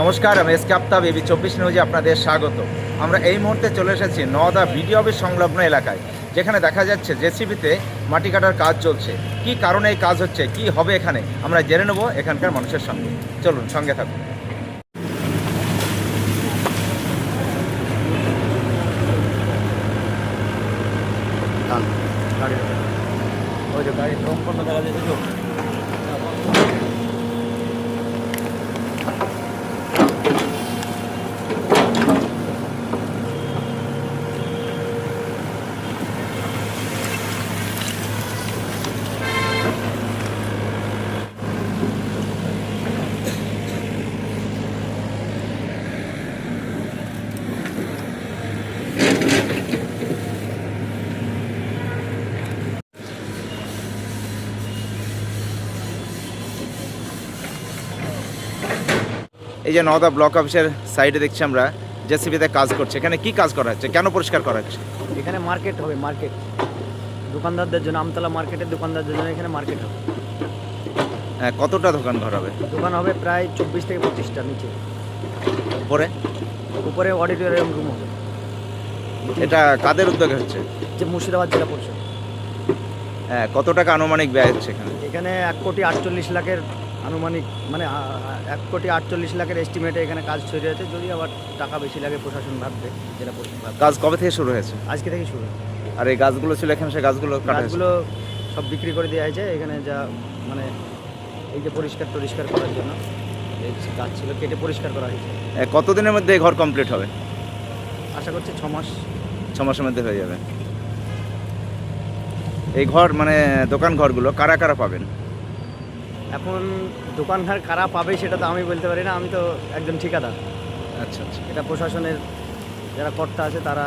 নমস্কার আমি S কাপ্তা baby চব্বিশ নিউজে আপনাদের স্বাগত। আমরা এই মুহূর্তে চলে এসেছি নওদা ভিডিও অফিস সংলগ্ন এলাকায় যেখানে দেখা যাচ্ছে জেসিবিতে মাটি কাটার কাজ চলছে। কি কারণে এই কাজ হচ্ছে কি হবে এখানে আমরা জেনে নেব এখানকার মানুষের সঙ্গে। চলুন সঙ্গে থাকুন। ওই যে গাড়ি দেখা যাচ্ছে তো। এই যে নওদা ব্লক অফিসের সাইডে দেখছি আমরা জেসিবিতে কাজ করছে। এখানে কি কাজ করা হচ্ছে? কেন পরিষ্কার করা হচ্ছে? এখানে মার্কেট হবে মার্কেট। দোকানদারদের জন্য আমতলা মার্কেটের দোকানদারদের জন্য এখানে মার্কেট হবে। হ্যাঁ, কতটা দোকান ঘর হবে? দোকান হবে প্রায় চব্বিশ থেকে পঁচিশটা নিচে। উপরে? উপরে অডিটোরিয়াম রুম হবে। এটা কাদের উদ্যোগে হচ্ছে? যে মুর্শিদাবাদ জেলা পরিষদ। হ্যাঁ কত টাকা আনুমানিক ব্যয় হচ্ছে এখানে? এখানে এক কোটি আটচল্লিশ লাখের আনুমানিক মানে এক কোটি আটচল্লিশ লাখের এস্টিমেটে এখানে কাজ তৈরি হয়েছে যদি আবার টাকা বেশি লাগে প্রশাসন ভাববে জেলা ভাববে। কাজ কবে থেকে শুরু হয়েছে? আজকে থেকে শুরু আর এই গাছগুলো ছিল এখানে সে গাছগুলো কাটা হয়েছে? গাছগুলো সব বিক্রি করে দেওয়া হয়েছে এখানে যা মানে এই যে পরিষ্কার টরিষ্কার করার জন্য এই গাছ ছিল কেটে পরিষ্কার করা হয়েছে। এ, কতদিনের মধ্যে এই ঘর কমপ্লিট হবে? আশা করছি ছ মাস। ছ মাসের মধ্যে হয়ে যাবে। এই ঘর মানে দোকান ঘরগুলো কারা কারা পাবেন? এখন দোকানঘর কারা পাবে সেটা তো আমি বলতে পারি না আমি তো একজন ঠিকাদার। আচ্ছা আচ্ছা। এটা প্রশাসনের যারা কর্তা আছে তারা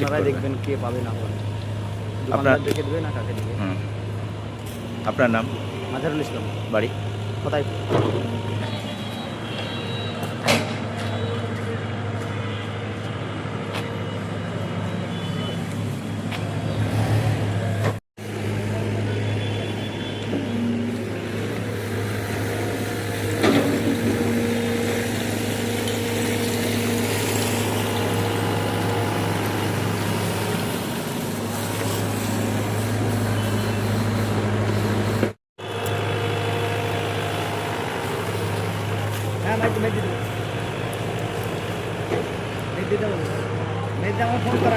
তারাই দেখবেন কে পাবে না পাবে। দোকানদারদেরকে দেবে না কাকে দেবে? আপনার নাম? মাঝারুল ইসলাম। বাড়ি? কোথায়? হ্যাঁ দিদি মেঘ দিতে বলো। মেঘ দিয়ে আমার ফোন করা